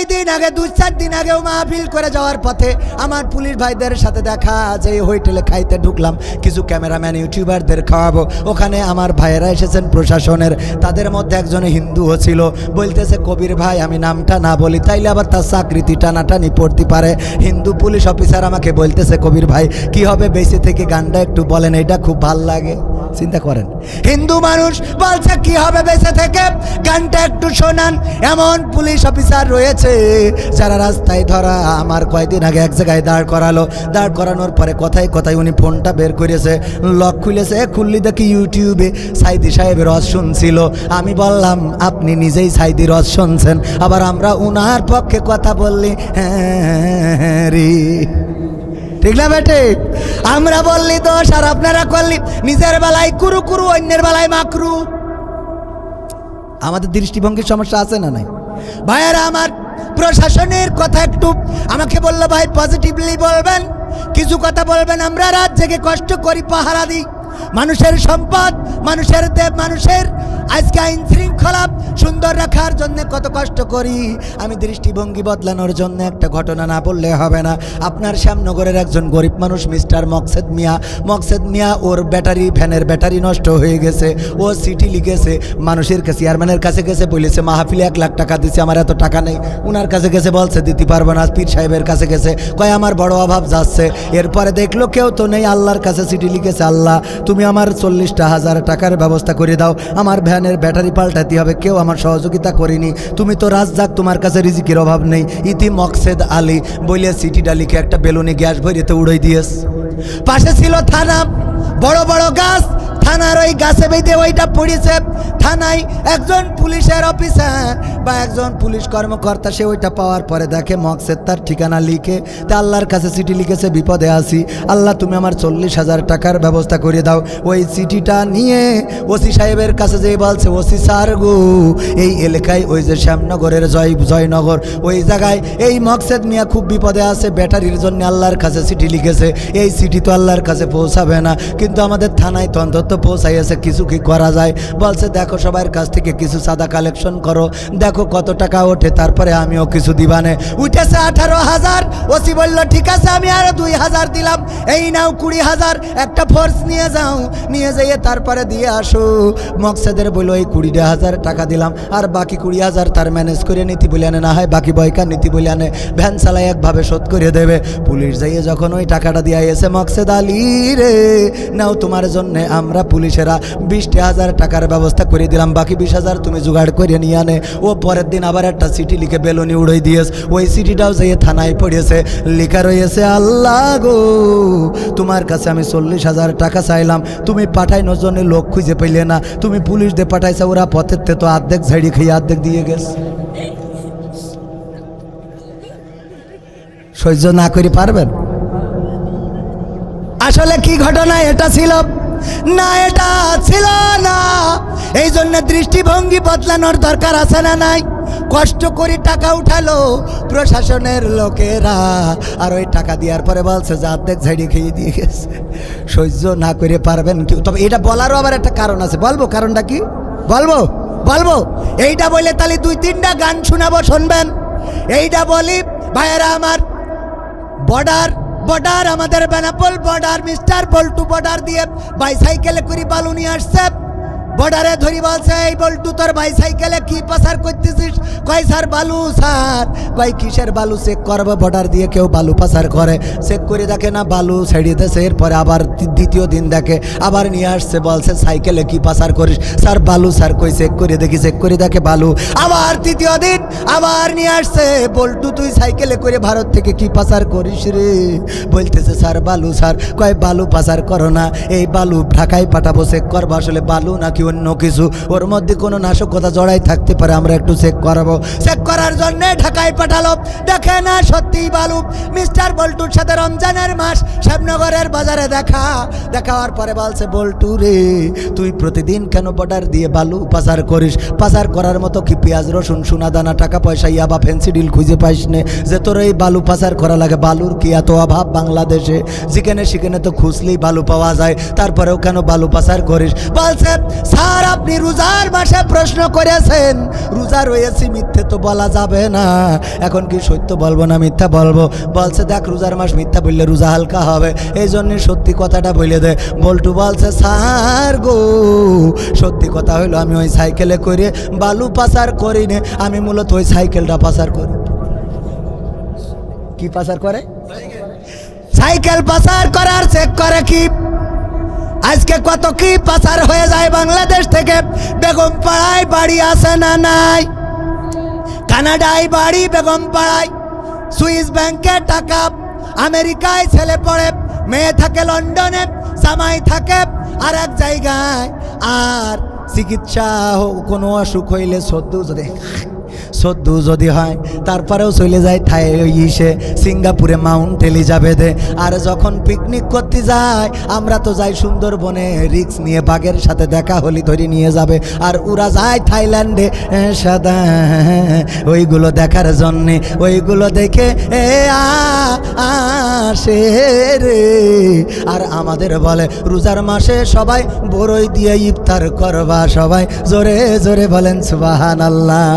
কয়দিন আগে, দু চার দিন আগেও মাহফিল করে যাওয়ার পথে আমার পুলিশ ভাইদের সাথে দেখা যে হোটেলে খাইতে ঢুকলাম, কিছু ক্যামেরাম্যান, ইউটিউবারদের খাওয়াবো। ওখানে আমার ভাইয়েরা এসেছেন প্রশাসনের, তাদের মধ্যে একজন হিন্দুও ছিল, বলতেছে, কবির ভাই, আমি নামটা না বলি, তাইলে আবার তার চাকরিটি টানাটানি পড়তে পারে। হিন্দু পুলিশ অফিসার আমাকে বলতেছে, কবির ভাই, কি হবে? বেঁচে থেকে গানটা একটু বলেন, এটা খুব ভালো লাগে। চিন্তা করেন। হিন্দু মানুষ বলছে, কি হবে বেঁচে থেকে? গানটা একটু শোনান। এমন পুলিশ অফিসার রয়েছে যারা রাস্তায় ধরা আমার কয়েকদিন আগে এক জায়গায় দাঁড় করালো। দাঁড় করানোর পরে কথায় কথায় উনি ফোনটা বের করেছে। লক খুলেছে, খুললি দেখি ইউটিউবে সাইদি সাহেবের রস শুনছিল। আমি বললাম, আপনি নিজেই সাইদি রস শুনছেন। আবার আমরা উনার পক্ষে কথা বললি হ্যাঁ রে। ঠিক না বেটে আমরা বললি দোষ আর আপনারা করলি। নিজের বেলায় কুরু কুরু, অন্যের বেলায় মাকরু। আমাদের দৃষ্টিভঙ্গির সমস্যা আছে না নাই? ভাইয়েরা, আমার প্রশাসনের কথা একটু আমাকে বলল, ভাই পজিটিভলি বলবেন। কিছু কথা বলবেন, আমরা রাত জেগে কষ্ট করি, পাহারা দিই। মানুষের সম্পদ মানুষের দেব মানুষের। আজকে আইন শৃঙ্খলা সুন্দর রাখার জন্য কত কষ্ট করি। আমি দৃষ্টিভঙ্গি বদলানোর জন্য একটা ঘটনা না বললে হবে না। আপনার শ্যামনগরের একজন গরিব মানুষ, মিস্টার মকসেদ মিয়া। মকসেদ মিয়া, ওর ব্যাটারি ভ্যানের ব্যাটারি নষ্ট হয়ে গেছে। ও সিটি লিখেছে, মানুষের কাছে, চেয়ারম্যানের কাছে গেছে। বলেছে, মাহফিলে এক লাখ টাকা দিছে, আমার এত টাকা নেই। উনার কাছে গেছে, বলছে, দিতে পারব না। পীর সাহেবের কাছে গেছে, কয়, আমার বড় অভাব যাচ্ছে। এরপরে দেখল, কেউ তো নেই, আল্লাহর কাছে সিটি লিখেছে, আল্লাহ, তুমি আমার চল্লিশটা হাজার টাকার ব্যবস্থা করে দাও। আমার ভ্যানের ব্যাটারি পাল্টাতে হবে, কেউ আমার সহযোগিতা করেনি। তুমি তো রাজ্জাক, তোমার কাছে রিজিকের অভাব নেই। ইতি মকসেদ আলী বলে সিটি ডালিকে একটা বেলুনে গ্যাস ভরিতে উড়াই দিয়েস পাশে ছিল থানা, বড় বড় গাছ থানার ওই গাছে বেঁধে ওইটা পড়েছে। থানায় একজন পুলিশের অফিসার বা একজন পুলিশ কর্মকর্তা, সে ওইটা পাওয়ার পরে দেখে মকসেদ তার ঠিকানা লিখে, তা আল্লাহর কাছে চিঠি লিখেছে, বিপদে আসি আল্লাহ, তুমি আমার চল্লিশ হাজার টাকার ব্যবস্থা করে দাও। ওই চিঠিটা নিয়ে ওসি সাহেবের কাছে যেয়ে বলছে, ওসি স্যার গো, এই এলাকায় ওই যে শ্যামনগরের জয়, জয়নগর, ওই জায়গায় এই মকসেদ মিয়া খুব বিপদে আছে, ব্যাটারির জন্য আল্লাহর কাছে চিঠি লিখেছে। এই চিঠি তো আল্লাহর কাছে পৌঁছাবে না। কিন্তু আমাদের থানায় তো অন্তত পৌঁছাইয়াছে কিছু কি করা যায়? বলছে, দেখো সবার কাছ থেকে কিছু সাদা কালেকশন করো। দেখো কত টাকা ওঠে, তারপরে আমিও কিছু দিবানে। উঠেছে আঠারো হাজার। ওসি বলল, ঠিক আছে, আমি আরও দুই হাজার দিলাম। এই নাও কুড়ি হাজার। একটা ফোর্স নিয়ে যাও। নিয়ে যাইয়ে তারপরে দিয়ে আসো। মকসেদের বলল, এই কুড়িটা হাজার টাকা দিলাম। আর বাকি কুড়ি হাজার তার ম্যানেজ করে নীতি বলে আনে, না হয় বাকি বয়কা নীতি বলে আনে। ভ্যান চালায় একভাবে শোধ করে দেবে। পুলিশ যাইয়ে যখন ওই টাকাটা দিয়ে এসে মকসেদ আলী রে, নাও তোমার জন্য আমরা পুলিশেরা বিশটি হাজার টাকার ব্যবস্থা করে দিলাম, বাকি বিশ হাজার তুমি জোগাড় করে নিয়ে আনে। ও পরের দিন আবার একটা চিঠি লিখে বেলুনি উড়াই দিয়েস ওই চিঠিটাও যাইয়ে থানায় পড়েছে, লেখা রয়েছে, আল্লাহ গো, তোমার কাছে আমি চল্লিশ হাজার টাকা চাইলাম। তুমি পাঠাইনোর জন্য লোক খুঁজে পেলে না। তুমি পুলিশ দিয়ে পাঠাইছে, ওরা পথের তে অর্ধেক ঝাড়ি খেয়ে অর্ধেক দিয়ে গেছে। সহ্য না করে পারবেন? আসলে কি ঘটনা, এটা ছিল না, এটা ছিল না। এই জন্য দৃষ্টিভঙ্গি বদলানোর দরকার আছে না নাই? কষ্ট করে টাকা উঠালো প্রশাসনের লোকেরা। আর ওই টাকা দেওয়ার পরে বলছে, যে অর্ধেক ঝাড়ি খেয়ে দিয়ে গেছে। সহ্য না করে পারবেন কেউ। তবে এটা বলারও আবার একটা কারণ আছে। বলব কারণটা কি? বলব বলব। এইটা বলে তাহলে দুই তিনটা গান শোনাবো, শুনবেন। এইটা বলি, ভাইয়েরা আমার, বর্ডার বর্ডার আমাদের Benapole border mister Boltu border দিয়ে বাইসাইকেলে করে বালু নিয়ে আসছে বর্ডারে ধরি বলছে, এই বল্টু, তোর বাইসাইকেলে কি পাসার করতেছিস? কয়, স্যার, বালু, স্যার। কয়, কিসের বালু? চেক করব বর্ডার দিয়ে কেউ বালু পাসার করে। চেক করে দেখে না, বালু ছেড়ে দিয়েছে। এরপরে আবার দ্বিতীয় দিন দেখে, আবার নিয়ে আসছে, বলছে, সাইকেলে কি পাসার করিস? স্যার, বালু, স্যার, কই, চেক করে দেখি, চেক করে দেখে বালু। আবার তৃতীয় দিন, আবার নিয়ে আসছে, বল্টু, তুই সাইকেলে করে ভারত থেকে কি পাচার করিস রে? বলতেছে, স্যার, বালু, স্যার। কয়, বালু পাচার করো না, এই বালু ঢাকায় পাঠাবো, চেক করব, আসলে বালু না নাকি অন্য কিছু। ওর মধ্যে কোনো নাশকতা জড়াই থাকতে পারে, আমরা একটু চেক করাবো। চেক করার জন্য ঢাকায় পাঠালো। দেখে না সত্যি বালু। মিস্টার বল্টুর সাথে রমজানের মাস। শ্যামনগরের বাজারে দেখা। দেখা হওয়ার পরে বলছে, বল্টু রে, তুই প্রতিদিন কেন বর্ডার দিয়ে বালু পাচার করিস? পাচার করার মতো কি পেঁয়াজ, রসুন, সোনা, দানা, টাকা পয়সা ইয়াবা ফেন্সি ডিল খুঁজে পাইস নে? যে তোর এই বালু পাচার করা লাগে, বালুর কি এত অভাব বাংলাদেশে? যেখানে সেখানে তো খুঁজলেই বালু পাওয়া যায়। তারপরেও কেন বালু পাচার করিস? বলছে স্যার আপনি রোজার মাসে প্রশ্ন করেছেন, রোজা রয়েছি মিথ্যে তো বলা যাবে না। এখন কি সত্য বলব না মিথ্যা বলব? বলছে, দেখ, রোজার মাস মিথ্যা বললে রোজা হালকা হবে। এই জন্য সত্যি কথাটা বলে দে। বল্টু বলছে সার গো, সত্যি কথা হইল আমি ওই সাইকেলে করে বালু পাচার করি নে আমি মূলত ওই সাইকেলটা পাচার করি। কি পাচার করে? সাইকেল পাচার করার চেক করে কি? আজকে কত কি পাচার হয়ে যায় বাংলাদেশ থেকে? বেগম পাড়ায় বাড়ি আছে না নাই? কানাডায় বাড়ি বেগম পাড়ায় সুইস ব্যাংকে টাকা। আমেরিকায় ছেলে পড়ে, মেয়ে থাকে লন্ডনে, জামাই থাকে আর এক জায়গায়। আর চিকিৎসা কোনো অসুখ হইলে সদ্য যদি সদ্য যদি হয়, তারপরেও চলে যায় থাই ইসে সিঙ্গাপুরে মাউন্ট এলিজাবেথে। আর যখন পিকনিক করতে যায়, আমরা তো যাই সুন্দরবনে, রিক্স নিয়ে বাঘের সাথে দেখা হলি ধরে নিয়ে যাবে। আর ওরা যায় থাইল্যান্ডে সাদা, ওইগুলো দেখার জন্যে, ওইগুলো দেখে, এ আসে রে। আর আমাদের বলে, রোজার মাসে সবাই বড়ই দিয়ে ইফতার করবা, সবাই জোরে জোরে বলেন সুবাহান আল্লাহ